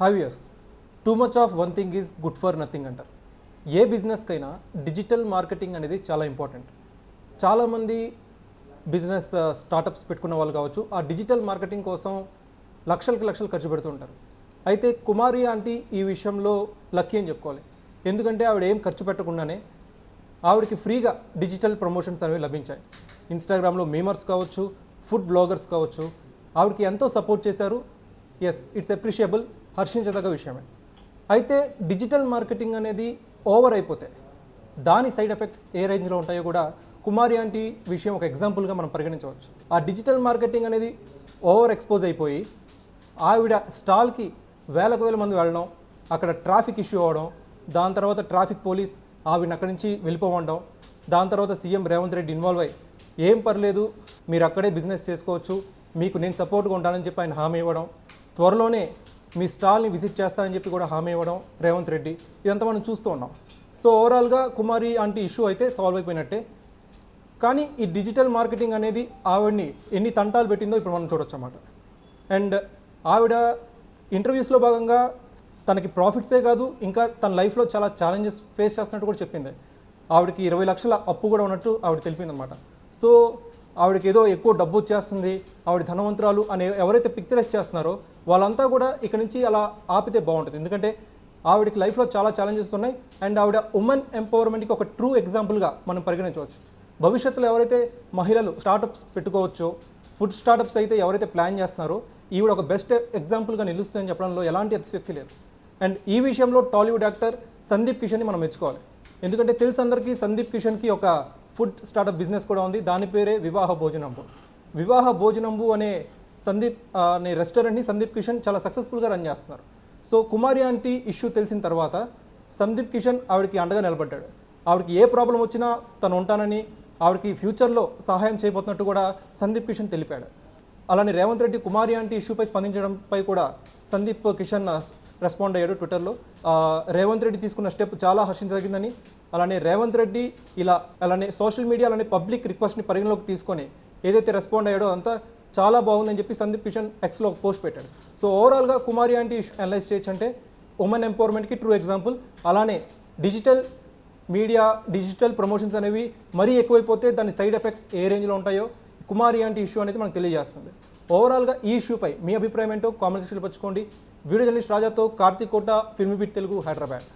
హావియర్స్ too much of one thing is good for nothing అంటారు. ఏ బిజినెస్కైనా digital marketing అనేది చాలా ఇంపార్టెంట్ చాలామంది బిజినెస్ స్టార్టప్స్ పెట్టుకున్న వాళ్ళు కావచ్చు ఆ డిజిటల్ మార్కెటింగ్ కోసం లక్షలకి లక్షలు ఖర్చు పెడుతూ ఉంటారు. అయితే కుమారి ఆంటీ ఈ విషయంలో లక్కీ అని చెప్పుకోవాలి. ఎందుకంటే ఆవిడ ఏం ఖర్చు పెట్టకుండానే ఆవిడకి ఫ్రీగా డిజిటల్ ప్రమోషన్స్ అనేవి లభించాయి. ఇన్స్టాగ్రామ్లో మేమర్స్ కావచ్చు ఫుడ్ బ్లాగర్స్ కావచ్చు ఆవిడకి ఎంతో సపోర్ట్ చేశారు. ఎస్ ఇట్స్ అప్రిషియబుల్ హర్షించదగ్గ విషయమే. అయితే డిజిటల్ మార్కెటింగ్ అనేది ఓవర్ అయిపోతే దాని సైడ్ ఎఫెక్ట్స్ ఏ రేంజ్లో ఉంటాయో కూడా కుమారి ఆంటీ విషయం ఒక ఎగ్జాంపుల్గా మనం పరిగణించవచ్చు. ఆ డిజిటల్ మార్కెటింగ్ అనేది ఓవర్ ఎక్స్పోజ్ అయిపోయి ఆవిడ స్టాల్కి వేలకు వేల మంది వెళ్ళడం అక్కడ ట్రాఫిక్ ఇష్యూ అవ్వడం దాని తర్వాత ట్రాఫిక్ పోలీస్ ఆవిడని అక్కడి నుంచి వెళ్ళిపోవడం దాని తర్వాత సీఎం రేవంత్ రెడ్డి ఇన్వాల్వ్ అయ్యి ఏం పర్లేదు మీరు అక్కడే బిజినెస్ చేసుకోవచ్చు మీకు నేను సపోర్ట్గా ఉంటానని చెప్పి ఆయన హామీ ఇవ్వడం త్వరలోనే మీ స్టాల్ని విజిట్ చేస్తానని చెప్పి కూడా హామీ ఇవ్వడం రేవంత్ రెడ్డి. ఇదంతా మనం చూస్తూ ఉన్నాం. సో ఓవరాల్గా కుమారి అంటే ఇష్యూ అయితే సాల్వ్ అయిపోయినట్టే. కానీ ఈ డిజిటల్ మార్కెటింగ్ అనేది ఆవిడ్ని ఎన్ని తంటాలు పెట్టిందో ఇప్పుడు మనం చూడొచ్చు అన్నమాట అండ్ ఆవిడ ఇంటర్వ్యూస్లో భాగంగా తనకి ప్రాఫిట్సే కాదు ఇంకా తన లైఫ్లో చాలా ఛాలెంజెస్ ఫేస్ చేస్తున్నట్టు కూడా చెప్పింది. ఆవిడకి ఇరవై లక్షల అప్పు కూడా ఉన్నట్టు ఆవిడ తెలిపింది అనమాట సో ఆవిడకి ఏదో ఎక్కువ డబ్బు వచ్చేస్తుంది ఆవిడ ధనవంతురాలు అనే ఎవరైతే పిక్చరైజ్ చేస్తున్నారో వాళ్ళంతా కూడా ఇక్కడ నుంచి అలా ఆపితే బాగుంటుంది. ఎందుకంటే ఆవిడకి లైఫ్లో చాలా ఛాలెంజెస్ ఉన్నాయి అండ్ ఆవిడ ఉమెన్ ఎంపవర్మెంట్కి ఒక ట్రూ ఎగ్జాంపుల్గా మనం పరిగణించవచ్చు. భవిష్యత్తులో ఎవరైతే మహిళలు స్టార్టప్స్ పెట్టుకోవచ్చో ఫుడ్ స్టార్టప్స్ అయితే ఎవరైతే ప్లాన్ చేస్తున్నారో ఈవిడ ఒక బెస్ట్ ఎగ్జాంపుల్గా నిలుస్తుందని చెప్పడంలో ఎలాంటి అతిశక్తి లేదు. అండ్ ఈ విషయంలో టాలీవుడ్ యాక్టర్ సందీప్ కిషన్ని మనం మెచ్చుకోవాలి. ఎందుకంటే తెలుసు అందరికీ సందీప్ కిషన్కి ఒక ఫుడ్ స్టార్టప్ బిజినెస్ కూడా ఉంది. దాని పేరే వివాహ భోజనంబు. వివాహ భోజనంబు అనే సందీప్ అనే రెస్టారెంట్ని సందీప్ కిషన్ చాలా సక్సెస్ఫుల్గా రన్ చేస్తున్నారు. సో కుమారి ఆంటీ ఇష్యూ తెలిసిన తర్వాత సందీప్ కిషన్ ఆవిడకి అండగా నిలబడ్డాడు. ఆవిడకి ఏ ప్రాబ్లం వచ్చినా తను ఉంటానని ఆవిడకి ఫ్యూచర్లో సహాయం చేయబోతున్నట్టు కూడా సందీప్ కిషన్ తెలిపాడు. అలానే రేవంత్ రెడ్డి కుమారి అంటే ఇష్యూపై స్పందించడంపై కూడా సందీప్ కిషన్ రెస్పాండ్ అయ్యాడు ట్విట్టర్లో. రేవంత్ రెడ్డి తీసుకున్న స్టెప్ చాలా హర్షించదగిందని అలానే రేవంత్ రెడ్డి ఇలా అలానే సోషల్ మీడియా అలానే పబ్లిక్ రిక్వెస్ట్ని పరిగణలోకి తీసుకొని ఏదైతే రెస్పాండ్ అయ్యాడో అంతా చాలా బాగుందని చెప్పి సందీప్ కిషన్ ఎక్స్లో ఒక పోస్ట్ పెట్టాడు. సో ఓవరాల్గా కుమారి ఆంటీ అనలైజ్ చేయొచ్చు అంటే ఉమెన్ ఎంపవర్మెంట్కి ట్రూ ఎగ్జాంపుల్. అలానే డిజిటల్ మీడియా డిజిటల్ ప్రమోషన్స్ అనేవి మరీ ఎక్కువైపోతే దాని సైడ్ ఎఫెక్ట్స్ ఏ రేంజ్లో ఉంటాయో కుమారి అంటే ఇష్యూ అనేది మనకు తెలియజేస్తుంది. ఓవరాల్గా ఈ ఇష్యూపై మీ అభిప్రాయం ఏంటో కామెంట్ సెక్షన్లో పంచుకోండి. వీడియో జర్నలిస్ట్ రాజాతో కార్తీక్ కోట ఫిల్మ్ బిట్ తెలుగు హైదరాబాద్